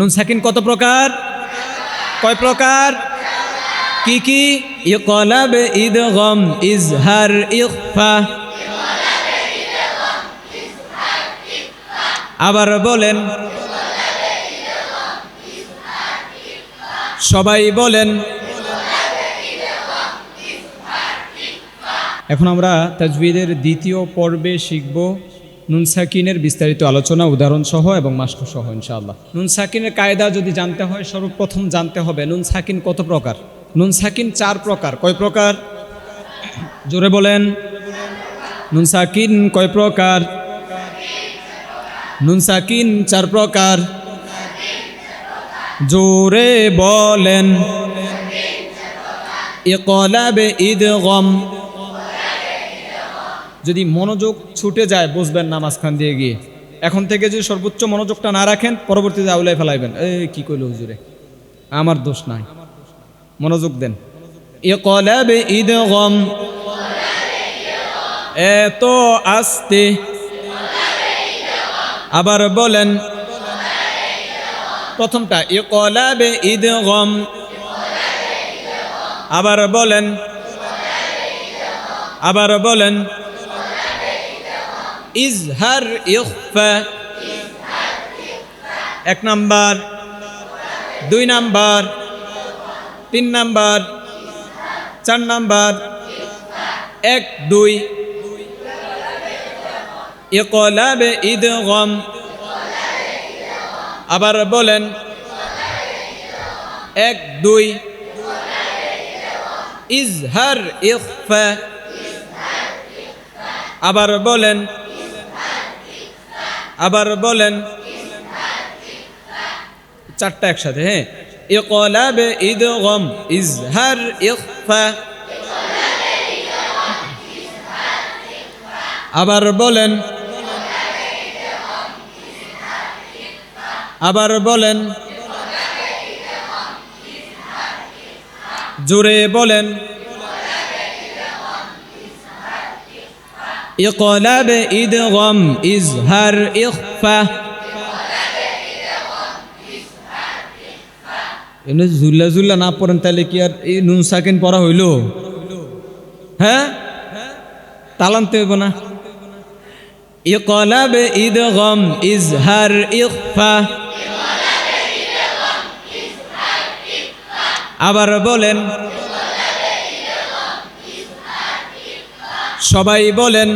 নুন সাকিন কত প্রকার? কয় প্রকার? কি কি? ইকলাব ইদগম ইজহার ইখফা। আবার বলেন, সবাই বলেন, এখন আমরা তাজবিদের দ্বিতীয় পর্বে শিখব। নুন সাকিনের বিস্তারিত আলোচনা উদাহরণ সহ এবং মাস্টার সহ ইনশাআল্লাহ। নুন সাকিনের কায়দা যদি জানতে হয়, সর্বপ্রথম জানতে হবে নুন সাকিন কত প্রকার? নুন সাকিন চার প্রকার। কয় প্রকার? জোরে বলেন। নুন সাকিন কয় প্রকার? নুন সাকিন চার প্রকার। জোরে বলেন। ইকলাবে ঈদগম যদি মনোযোগ ছুটে যায় বসবেন না মাঝখান দিয়ে গিয়ে। এখন থেকে যদি সর্বোচ্চ মনোযোগটা না রাখেন, পরবর্তীতে আউলাই ফেলাইবেন। এই, কি কইলো হুজুরে? আমার দোষ নাই। মনোযোগ দেন। ইকলাবে ঈদগম এত আস্তে আবার বলেন, প্রথমটা, ইকলাবে ঈদগম আবার বলেন আবার বলেন ইজহার ইখফা। এক নাম্বার, দুই নাম্বার, তিন নাম্বার, চার নাম্বার, এক, দুই। ইকলাবে ঈদগম আবার বলেন, এক, দুই। ইজহার ইখফা। আবার বলেন আবার বলেন, চারটা একসাথে হ্যাঁ? ইকলাবে ঈদগম ইজহার ইখফা। আবার বলেন আবার বলেন, জোরে বলেন ইকলাব ইদগম ইজহার ইখফা এমনি জুল্লা জুল্লা না পড়েন তাহলে কি আর এই নুন সাকিন পড়া হইল? হ্যাঁ? তালান্তে হইব না। ইকলাব ইদগম ইজহার ইখফা। আবার বলেন সবাই বলেন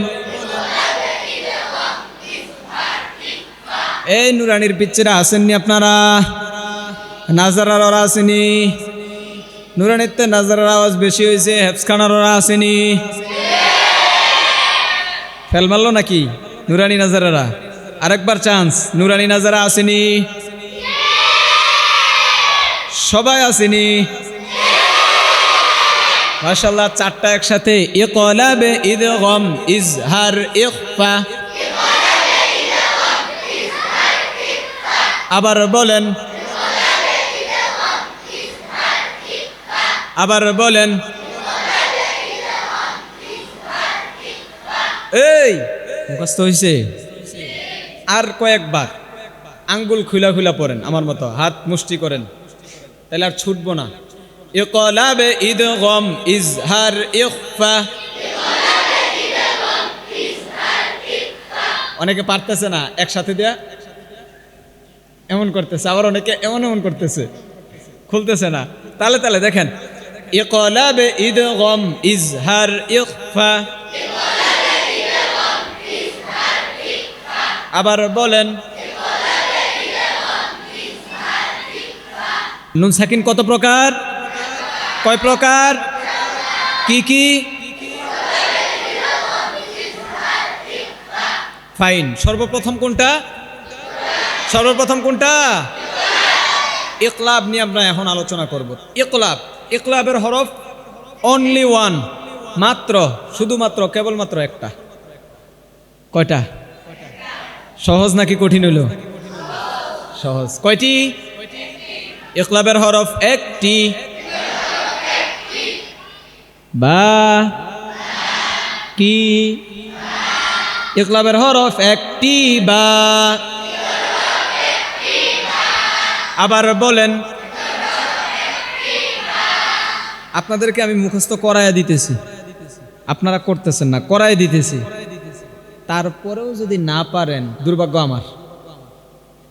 এই নুরানির পিচ্ছেরা আসেননি আপনারা? নাজারার আসেনি। নুরানির তো নাজারার আওয়াজ বেশি হয়েছে, হেফসখানার ওরা আসেনি। ফেল মারলো নাকি নুরানি নাজারারা? আরেকবার চান্স, নুরানি নাজারা আসেনি। সবাই আসেনি। মাশাল্লাহ চারটা একসাথে। ইকলাবে ইদগম ইজহার ইখফা। আবার বলেন আবার বলেন, এই, মুখস্থ হয়েছে আর কয়েকবার। আঙ্গুল খুলা খুলা পড়েন, আমার মতো, হাত মুষ্টি করেন। তাহলে আর ছুটবো না। ইকলাবে ইদগম ইজহার ইখফা। অনেকে পারতেছে না একসাথে দেয়া। এমন করতেছে, আবার অনেকে এমন এমন করতেছে। খুলতেছে না। তালে তালে দেখেন, ইকলাবে ইদগম ইজহার ইখফা। আবার বলেন, নুন সাকিন কত প্রকার? কয় প্রকার? কি কি? ফাইন সর্বপ্রথম কোনটা? সর্বপ্রথম কোনটা? ইকলাব নিয়ে আমরা এখন আলোচনা করব। ইকলাব। ইকলাবের হরফ অনলি ওয়ান মাত্র, শুধুমাত্র, কেবলমাত্র একটা। কয়টা? সহজ নাকি কঠিন হইল? সহজ। কয়টি? ইকলাবের হরফ একটি। বা কি? ইকলাবের হরফ একটি বা। আবার বলেন, আপনাদেরকে আমি মুখস্থ করাইয়া দিতেছি। আপনারা করতেছেন না, করাই দিতেছি। তারপরেও যদি না পারেন, দুর্ভাগ্য আমার।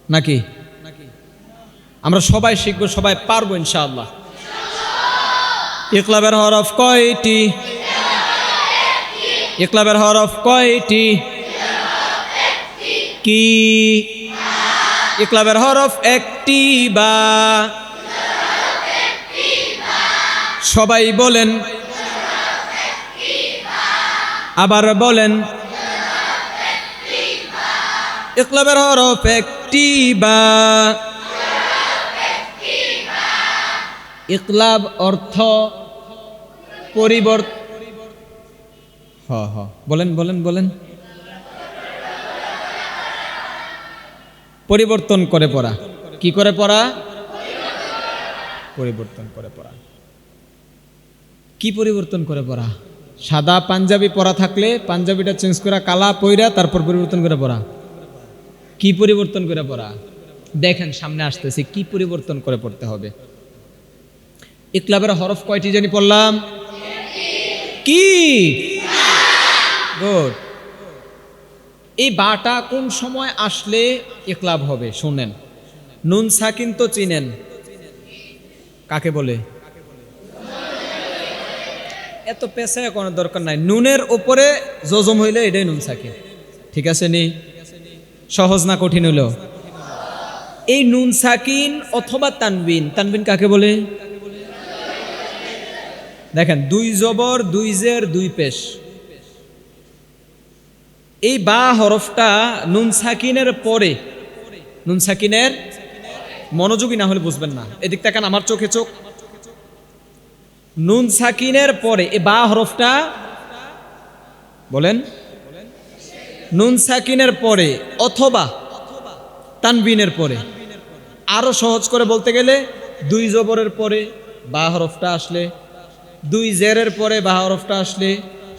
নাকি? আমরা সবাই শিখব, সবাই পারব ইনশাআল্লাহ। ইকলাবের হরফ কয়টি? ইকলাবের হরফ কয়টি? কি? ইকলাবের হরফ একটি বা? সবাই বলেন, আবার বলেন, ইকলাবের হরফ একটি বা? ইকলাব অর্থ পরিবর্তন হ হ। বলেন বলেন বলেন। পরিবর্তন করে পড়া। কি করে পড়া? পরিবর্তন করে পড়া। কি পরিবর্তন করে পড়া? সাদা পাঞ্জাবি পরা থাকলে পাঞ্জাবিটা চেঞ্জ করা কালা পইরা তারপর পরিবর্তন করে পড়া। কি পরিবর্তন করে পড়া? দেখেন, সামনে আসতেছে, কি পরিবর্তন করে পড়তে হবে? ইকলাবের হরফ কয়টি জানি পড়লাম? কি? গুড এই বাটা কোন সময় আসলে ইকলাব হবে? শুনেন। নুন সাকিন তো চিনেন। কাকে বলে? এত পেশায় কোনো দরকার নাই। নুনের ওপরে জজম হইলে এটাই নুন সাকিন। ঠিক আছে নি? সহজ না কঠিন হইল এই নুন সাকিন অথবা তানবিন তানবিন কাকে বলে? দেখেন, দুই জবর, দুই জের, দুই পেশ। এই বা হরফটা নুন সাকিনের পরে, নুন সাকিনের মনোযোগী না হলে বুঝবেন না। এদিক তাকান, আমার চোখে চোখ। নুন সাকিনের পরে, এই বা হরফটা, বলেন, নুন সাকিনের পরে অথবা তানবিনের পরে। আরও সহজ করে বলতে গেলে, দুই জবরের পরে বা হরফটা আসলে দুই জেরের পরে বা হরফটা আসলে,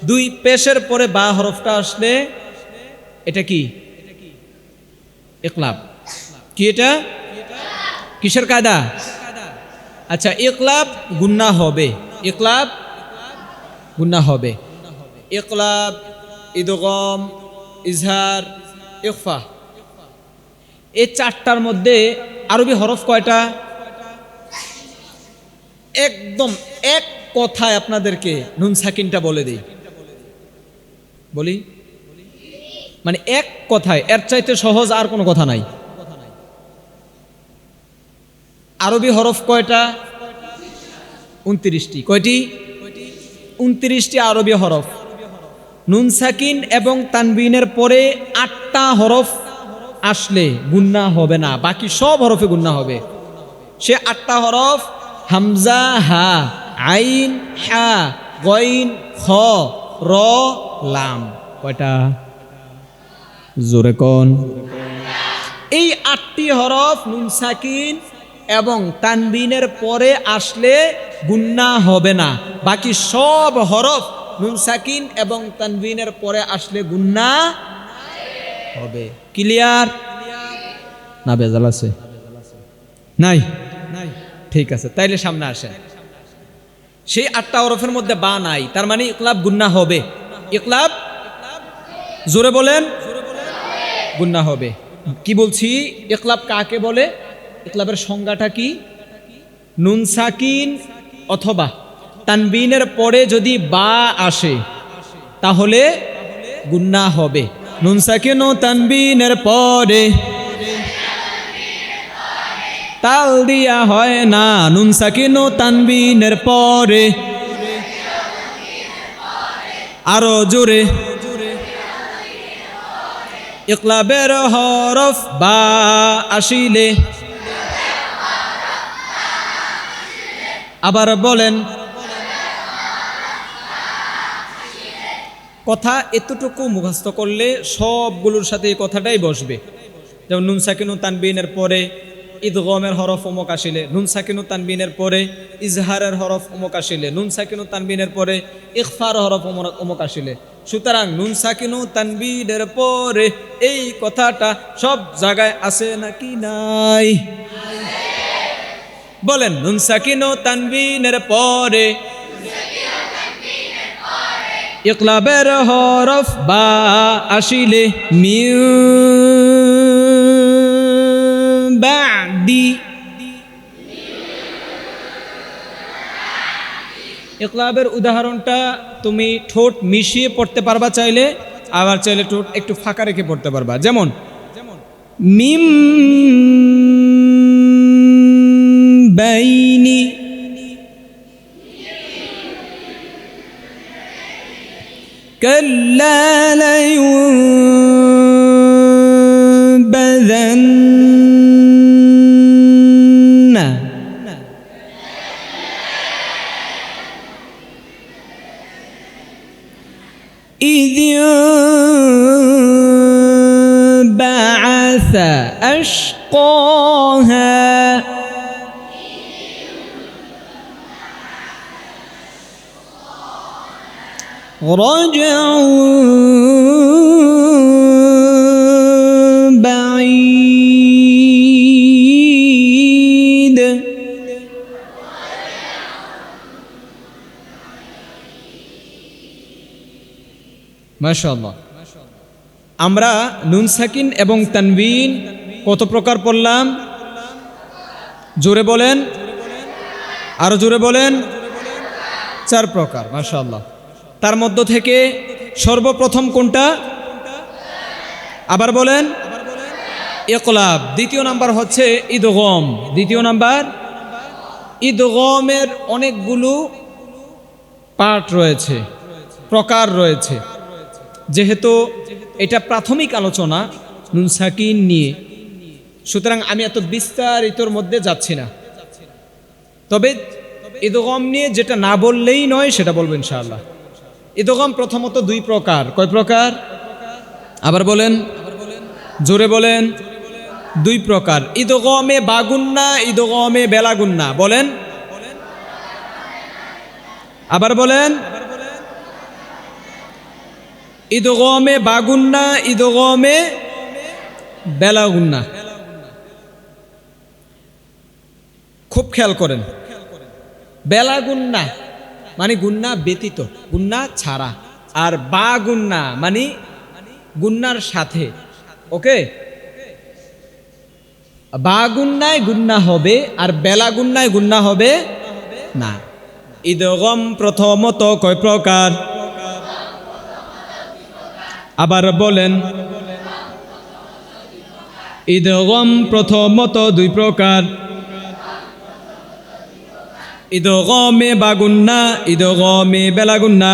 দুই পেশের পরে বা হরফটা আসলে, এটা কি? ইকলাব কি এটা? কিসের কায়দা? আচ্ছা ইকলাব গুন্না হবে। ইকলাব গুন্না হবে। ইকলাব ইদগম, ইজহার ইকফা এই চারটার মধ্যে আরবি হরফ কয়টা? একদম এক কথায় আপনাদেরকে নুন সাকিনটা বলে দিই। বলি? মানে এক কথায়, এর চাইতে সহজ আর কোনো কথা নাই। আরবি হরফ কয়টা? উনত্রিশটি। কয়টি? উনত্রিশটি আরবি হরফ। নুন সাকিন এবং তানবিনের পরে আটটা হরফ আসলে গুন্না হবে না। বাকি সব হরফে গুন্না হবে। সে আটটা হরফ, হামজা, হা। আইন হা গইন খ র লাম। কয়টা? জোরে কোন? এই আটটি হরফ নুন সাকিন এবং তানবিনের পরে আসলে গুন্না হবে না। বাকি সব হরফ নুন সাকিন এবং তানবিনের পরে আসলে গুন্না হবে। ক্লিয়ার? না বেজাল আছে। নাই? নাই ঠিক আছে তাইলে সামনে আসেন। সেই আটটা হরফের মধ্যে বা নাই। তার মানে ইকলাব গুন্না হবে। ইকলাব? জোরে বলেন। গুন্না হবে। কি বলছি? ইকলাব কাকে বলে? ইকলাবের সংজ্ঞাটা কি? নুন সাকিন অথবা তানবিনের পরে যদি বা আসে, তাহলে গুন্না হবে। নুন সাকিন ও তানবিনের পরে তাল দিয়া হয় না। নুন সাকিন তানবিনের পরে। আরও জোরে। ইকলাবের হরফ বা আসিলে। আবার বলেন, কথা এতটুকু মুখস্থ করলে সবগুলোর সাথে এই কথাটাই বসবে। যেমন নুন সাকিনু তানবিনের পরে। ঈদগমের হরফ অমুক আসিলে, নুন সাকিনু তানবিনের পরে ইজহারের হরফ অমুক আসিলে, নুন সাকিনু তানবিনের পরে ইকফার হরফ অমুক- আসিলে। সুতরাং নুন সাকিনু তানবিনের পরে এই কথাটা সব জায়গায় আছে নাকি নাই? বলেন, নুন সাকিন তানবিনের পরে ইকলাবের হরফ বা আসিলে মিউ বাদি ইকলাবের উদাহরণটা তুমি ঠোঁট মিশিয়ে পড়তে পারবা চাইলে আবার চাইলে ঠোঁট একটু ফাঁকা রেখে পড়তে পারবা যেমন মিম বাইনি كلا لينبذن আমরা নুন সাকিন এবং তানবিন কত প্রকার পড়লাম? জোরে বলেন। আরও জোরে বলেন। চার প্রকার, মাশাআল্লাহ। তার মধ্য থেকে সর্বপ্রথম কোনটা? আবার বলেন। ইকলাব, দ্বিতীয় নাম্বার হচ্ছে ঈদগম দ্বিতীয় নাম্বার ঈদগমের অনেকগুলো পার্ট রয়েছে, প্রকার রয়েছে। যেহেতু এটা প্রাথমিক আলোচনা নুন সাকিন নিয়ে। সুতরাং আমি এত বিস্তারিতর মধ্যে যাচ্ছি না। তবে ঈদগম নিয়ে যেটা না বললেই নয়, সেটা বলব ইনশাআল্লাহ। ঈদগম প্রথমত দুই প্রকার। কয় প্রকার? আবার বলেন। জোরে বলেন। দুই প্রকার। ঈদগমে বাগুন্না ঈদগমে বেলাগুন্না। বলেন। আবার বলেন। ঈদগমে বাগুন্না ঈদগমে বেলাগুন্না। খুব খেয়াল করেন। বেলা গুন্না মানে গুন্না ব্যতীত, গুন্না ছাড়া। আর বা গুন্না মানে গুন্নার সাথে, ওকে? বা গুন্নায় গুন্না হবে আর বেলা গুন্নায় গুন্না হবে না। ঈদগম প্রথমত কয় প্রকার? আবার বলেন ঈদগম প্রথমত দুই প্রকার। ঈদগমে বাগুন্না ঈদগমে বেলাগুন্না।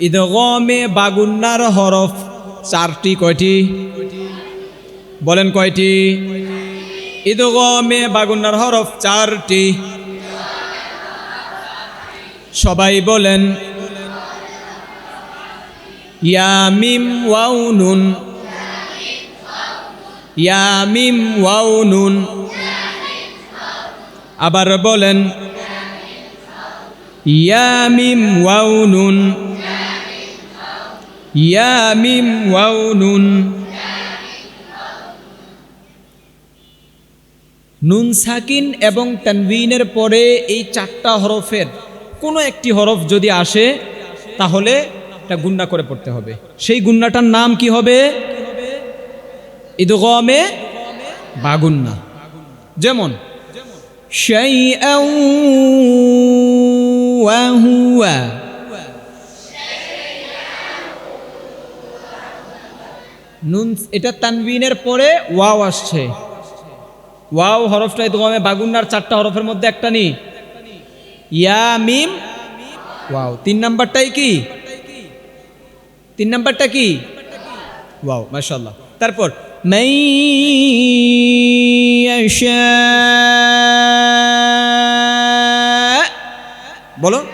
ঈদগমে বাগুন্নার হরফ চারটি কয়টি? বলেন কয়টি? ঈদগমে বাগুন্নার হরফ চারটি। সবাই বলেন ইয়ামিম ওয়াও নুন ইয়ামিম ওয়াও নুন আবার বলেন, ইয়ামিম ওয়াও নুন ইয়ামিম ওয়াও নুন নুন সাকিন এবং তানবিনের পরে এই চারটা হরফের কোনো একটি হরফ যদি আসে, তাহলে একটা গুন্ডা করে পড়তে হবে। সেই গুন্ডাটার নাম কি হবে? ইদগমে বাগুন্না। যেমন সেই নুন, এটা তানবিনের পরে ওয়াও আসছে। ওয়াও হরফটা ইদগমে বাগুন্নার চারটা হরফের মধ্যে একটা নেই ইয়া মিম, ওয়াও। তিন নাম্বারটাই কি? তিন নাম্বারটা কি? ওয়াও মাশাল্লাহ তারপর মাই বলো।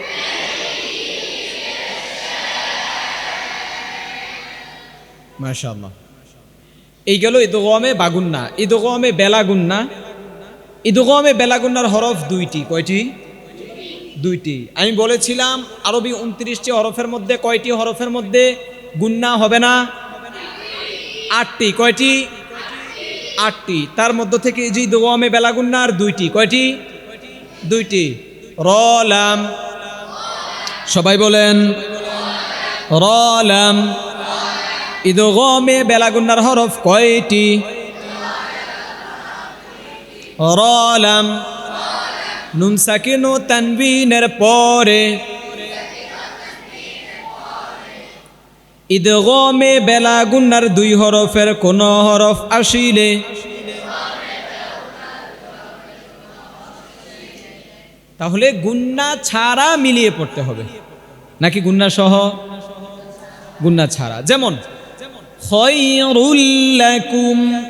মাশাল্লাহ এই গেল ইদগমে বাগুন্না। ইদগমে বেলাগুন্না। ইদগমে বেলাগুন্নার হরফ দুইটি। কয়টি? দুইটি। আমি বলেছিলাম আরবি উনত্রিশটি হরফের মধ্যে কয়টি হরফের মধ্যে? গুন্না হবে না? আটটি। কয়টি? আটটি। তার মধ্য থেকে যে দোয়ামে বেলাগুন্নার দুইটি। কয়টি? দুইটি। রলাম সবাই বলেন, র, লাম। ইদগমে বেলাগুন্নার হরফ কয়টি? র, লাম। নুন সাকিন তানবিনের পরে ইদগমে বেলা গুন্নার দুই হরফের কোন হরফ আসিলে? তাহলে গুন্না ছাড়া মিলিয়ে পড়তে হবে। নাকি গুন্না সহ? গুন্না ছাড়া। যেমন খয়রুল্লাকুম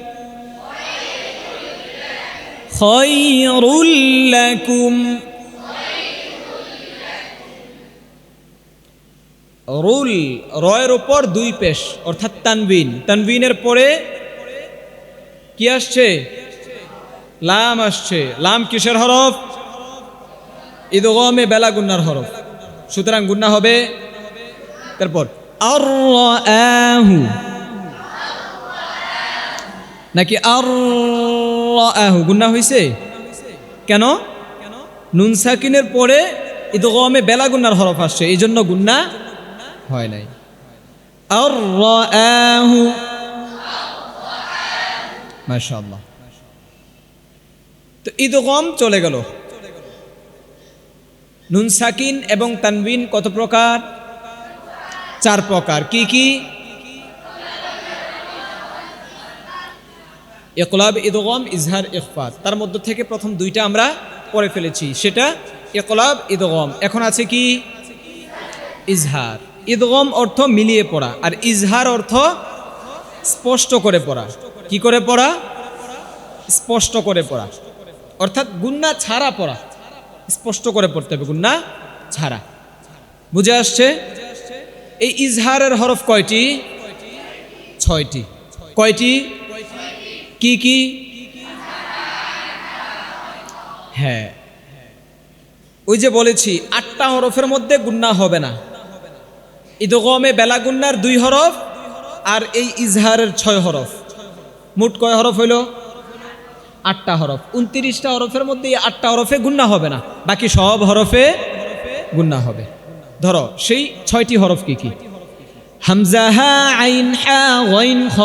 খয়রুল্লাকুম রুল, রয়ের ওপর দুই পেশ, অর্থাৎ তানবিন। তানবিনের পরে কি আসছে? লাম আসছে। লাম কিসের হরফ? ইদগমে বেলা গুন্নার হরফ। সুতরাং গুন্না হবে তারপর আর নাকি আর আহু গুন্না হয়েছে কেন? নুন সাকিনের পরে ইদগমে বেলা গুন্নার হরফ আসছে। এই জন্য গুন্না হয় নাই। মাশাআল্লাহ। তো ইদগম চলে গেল। নুন সাকিন এবং তানবিন কত প্রকার? চার প্রকার। কি কি? একলাব ইদগম ইজহার ইখফাত তার মধ্য থেকে প্রথম দুইটা আমরা পড়ে ফেলেছি। সেটা একলাব ইদগম এখন আছে কি? ইজহার। ইদগম অর্থ মিলিয়ে পড়া আর ইজহার অর্থ স্পষ্ট করে পড়া। কি করে পড়া? স্পষ্ট করে পড়া। অর্থাৎ গুন্না ছাড়া পড়া। স্পষ্ট করে পড়তে হবে, গুন্না ছাড়া। বুঝে আসছে? এই ইজহারের হরফ কয়টি? ছয়টি। কয়টি? কি কি? হ্যাঁ। ওই যে বলেছি, আটটা হরফের মধ্যে গুন্না হবে না। ইদগমে বেলা গুন্নার দুই হরফ আর এই ইজহারের ছয় হরফ। মোট কয় হরফ হইল? আটটা হরফ। উনত্রিশটা হরফের মধ্যে এই আটটা হরফে গুন্না হবে না। বাকি সব হরফে গুন্না হবে। ধরো, সেই ছয়টি হরফ কি কি? হামজা আইন খ।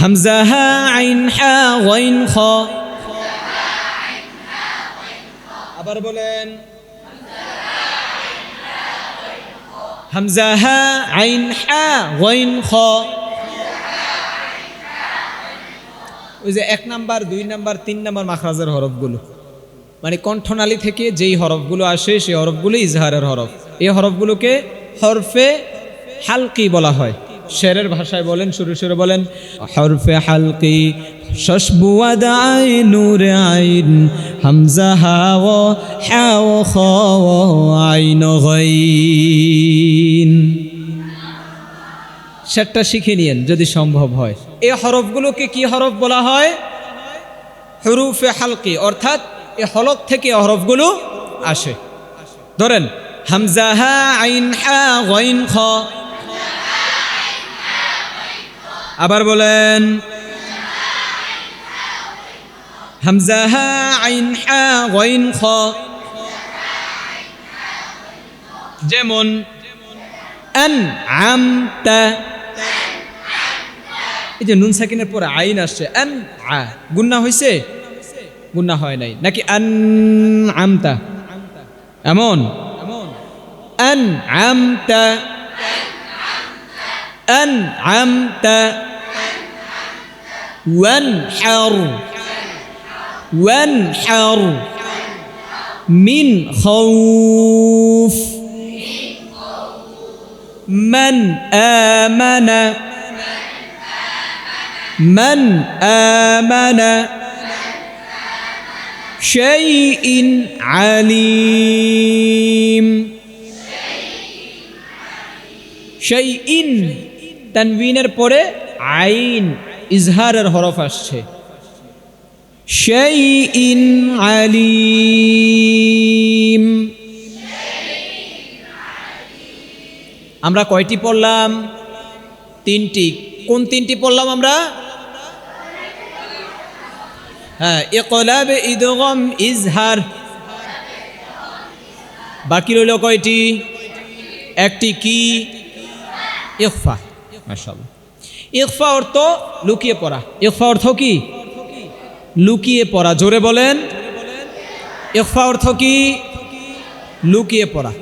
হামজা আইন খ। আবার বলেন হামজা হা আইন হা, গইন খ। ওই যে এক নাম্বার, দুই নাম্বার, তিন নাম্বার মাখরাজের হরফগুলো। মানে কণ্ঠনালী থেকে যেই হরফগুলো আসে, সেই হরফগুলো ইজহারের হরফ। এই হরফগুলোকে হরফে হালকি বলা হয়। শেরের ভাষায় বলেন শুরু শুরু বলেন, হরফে হালকি শশবুয়াদ নূর আইন হামজা হাও হাও খ আইন গাইন সেটটা শিখে নিয়েন যদি সম্ভব হয়। এই হরফগুলোকে কি হরফ বলা হয়? হরুফে হালকি, অর্থাৎ এই হলক থেকে হরফগুলো আসে। ধরেন, হামজা হা আইন হা গইন খ। আবার বলেন হামজা হা আইন হা গইন খ। যেমন আন আমতা এই যে নুন সাকিনের পরে আইন আসছে আন আ। গুন্না হয়েছে গুন্না হয় নাই। নাকি আন আমতা এমন? আন আমতা আন আমতা ওয়ান হার। وانحر من خوف من آمن من آمن شيء عليم شيء তানবিনের পরে আইন ইজহারের হরফ আসছে شيء عليم আমরা কয়টি পড়লাম তিনটি কোন তিনটি পড়লাম আমরা হ্যাঁ ইকলাব ইদগম ইজহার বাকি রইল কয়টি একটি কি ইকফা মাশাআল্লাহ ইকফা অর্থ লুকিয়ে পড়া ইকফা অর্থ কি লুকিয়ে পড়া। জোরে বলেন। ইকফা অর্থ কি? লুকিয়ে পড়া।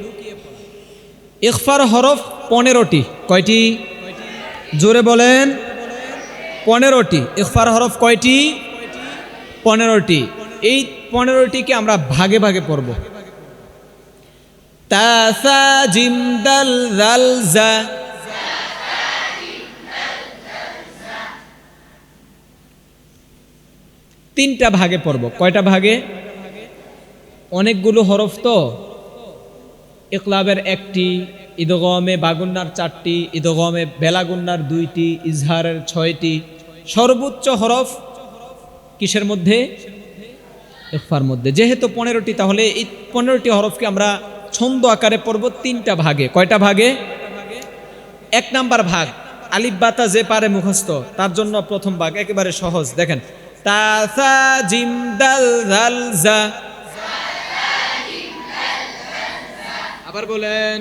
ইকফার হরফ পনেরোটি। কয়টি? জোরে বলেন। পনেরোটি। ইকফার হরফ কয়টি? পনেরোটি। এই পনেরোটিকে আমরা ভাগে ভাগে পড়ব। তাসা জিম দাল জাল জা তিনটা ভাগে পড়ব। কয়টা ভাগে? অনেকগুলো হরফ তো। ইকলাবের একটি ঈদগমে বাগুন্নার চারটি ঈদগমে বেলাগুন্নার দুইটি, ইজহারের ছয়টি। সর্বোচ্চ হরফ কিসের মধ্যে? ইকফার মধ্যে। যেহেতু পনেরোটি, তাহলে এই পনেরোটি হরফকে আমরা ছন্দ আকারে পড়ব তিনটা ভাগে। কয়টা ভাগে? এক নাম্বার ভাগ। আলিফ বাতা যে পারে মুখস্থ, তার জন্য প্রথম ভাগ একেবারে সহজ। দেখেন তাসা জিম দাল জাল জা আবার বলেন,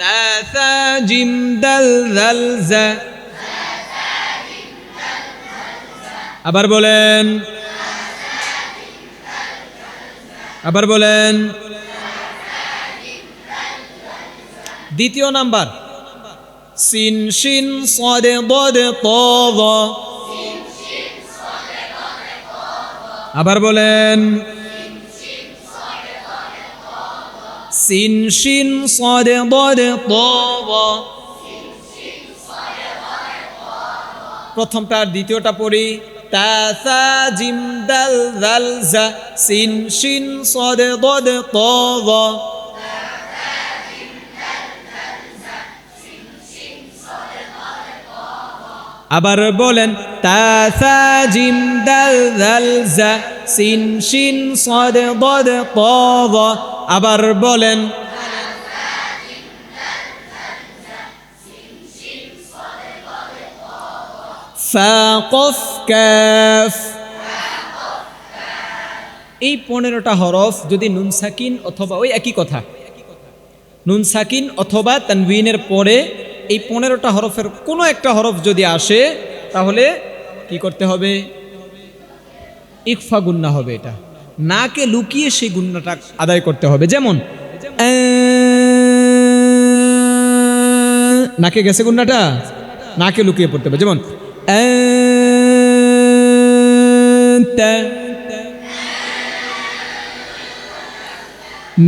তাসা জিম দাল জাল জা আবার বলেন আবার বলেন, দ্বিতীয় নাম্বার। সিন শিন সদে বদে তদ আবার বলেন, সিন শিন সদে বদে তদ প্রথমটা দ্বিতীয়টা পড়ি তাসা জিম দাল সিন শিন সদে বদে তদ আবার বলেন শিন সদ আবার বলেন কাফ। এই পনেরোটা হরফ যদি নুন সাকিন অথবা ওই একই কথা, নুন সাকিন অথবা তানবিনের পরে এই পনেরোটা হরফের কোনো একটা হরফ যদি আসে, তাহলে কি করতে হবে? ইকফা গুন্না হবে এটা। নাকে লুকিয়ে সেই গুন্নাটা আদায় করতে হবে। যেমন নাকে গেছে গুন্নাটা? নাকে লুকিয়ে পড়তে হবে। যেমন আনতা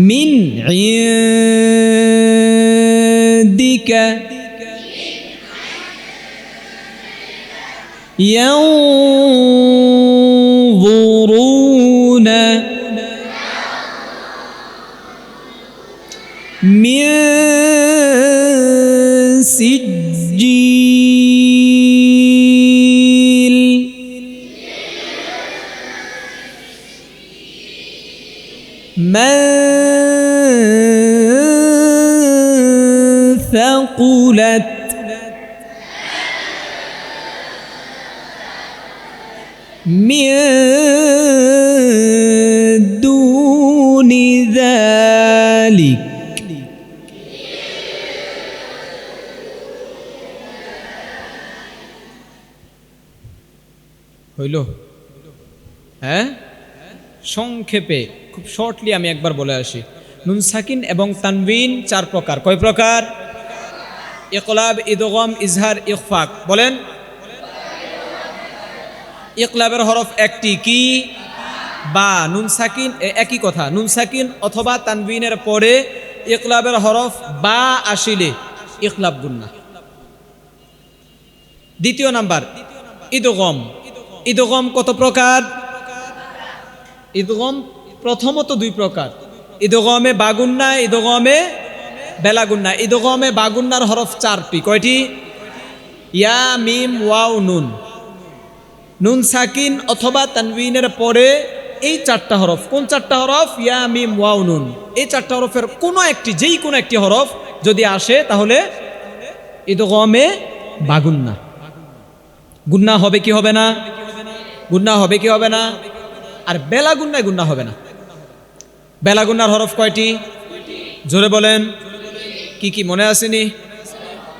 من ينظرون من سجيل. من ثقلت হইল? হ্যাঁ? সংক্ষেপে, খুব শর্টলি আমি একবার বলে আসি। নুন সাকিন এবং তানবিন চার প্রকার। কয় প্রকার? ইকলাব, ইদগম, ইজহার ইকফাক বলেন। ইকলাবের হরফ একটি কি? বা, নুন সাকিন একই কথা। নুন সাকিন অথবা তানবিনের পরে ইকলাবের হরফ বা আসিলে ইকলাব গুন্না। দ্বিতীয় নাম্বার, ইদগম। ইদগম কত প্রকার? ঈদগম প্রথমত দুই প্রকার। ঈদগমে বাগুন্না ঈদগমে বেলাগুন্না। ঈদগমে বাগুন্নার হরফ চারটি। কয়টি? ইয়া, মিম, ওয়াও, নুন। নুন সাকিন অথবা তানবিনের পরে এই চারটা হরফ। কোন চারটা হরফ? ইয়া, মিম, ওয়াও, নুন। এই চারটা হরফের কোনো একটি, যেই কোনো একটি হরফ যদি আসে তাহলে ইদগমে বাগুন্না। গুন্না হবে কি হবে না? গুন্না হবে কি হবে না? আর বেলা গুন্নায় গুন্না হবে না। বেলা গুন্নার হরফ কয়টি? জোরে বলেন। কি কি মনে আসেনি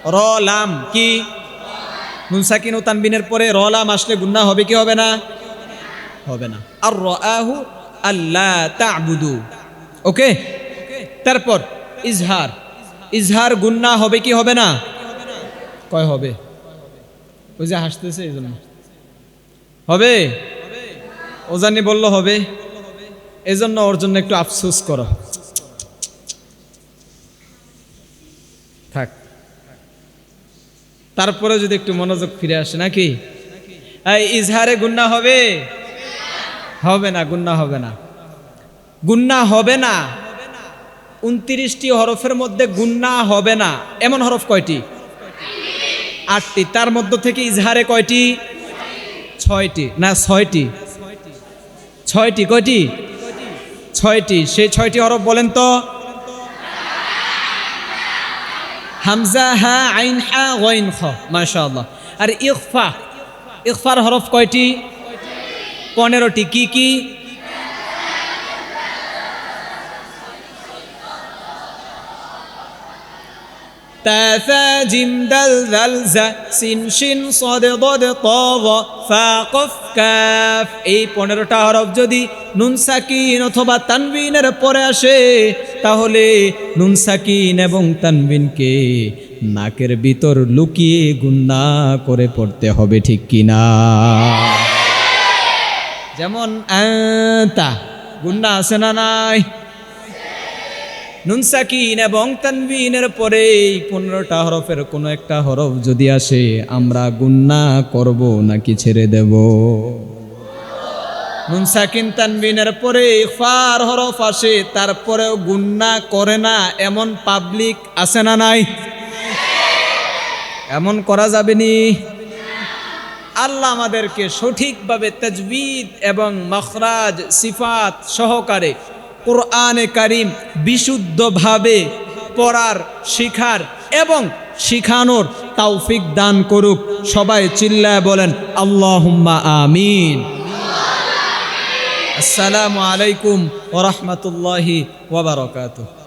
র, লাম, কি? নুন সাকিন ও তানবিনের পরে র, লাম আসলে গুন্না হবে কি হবে না? হবে না। আর র আহু আল্লাহ তাবুদু। ওকে? তারপর ইজহার। ইজহার গুন্না হবে কি হবে না? কয় হবে? ওই যে হাসতেছে এই জন্য হবে? ও জানি বলল, হবে। এজন্য ওর জন্য একটু আফসোস করো। থাক। তারপরে যদি একটু মনোযোগ ফিরে আসে, নাকি? ইজহারে গুন্না হবে? হবে না, গুন্না হবে না। গুন্না হবে না। উনত্রিশটি হরফের মধ্যে গুন্না হবে না। এমন হরফ কয়টি? আটটি। তার মধ্য থেকে ইজহারে কয়টি? ছয়টি, না ছয়টি? ছয়টি, কয়টি? ছয়টি। সেই ছয়টি হরফ বলেন তো? হামজা, হা, আইন, হা ওয়াইন খ আর ইখফা ইকফার হরফ কয়টি? পনেরোটি। কি কি? تا ثا جيم دال ذال زا سين شين صاد ضاد طا ظا فا قف কাফ এই পনেরোটা হরফ যদি নুন সাকিন অথবা তানবিনের পরে আসে তাহলে নুন সাকিন এবং তানবিনকে নাকের ভিতর লুকিয়ে গুন্না করে পড়তে হবে ঠিক কিনা যেমন আতা গুন্না আছে না নাই নুন সাকিন এবং তানবিনের পরে এই পনেরোটা হরফের কোনো একটা হরফ যদি আসে, আমরা গুন্না করব নাকি ছেড়ে দেব? নুনসাকিন তানবিনের পরে ফার হরফ আসে, তারপরেও গুন্না করে না, এমন পাবলিক আছে না নাই? এমন করা যাবে নি? আল্লাহ আমাদেরকে সঠিকভাবে তাজবিদ এবং মখরাজ, সিফাত সহকারে কোরআনে কারিম বিশুদ্ধভাবে পড়ার, শিখার এবং শিখানোর তৌফিক দান করুক। সবাই চিল্লায় বলেন, আল্লাহুম্মা আমিন। আসসালামু আলাইকুম ওরহমতুল্লাহি ওবরাকাতুহ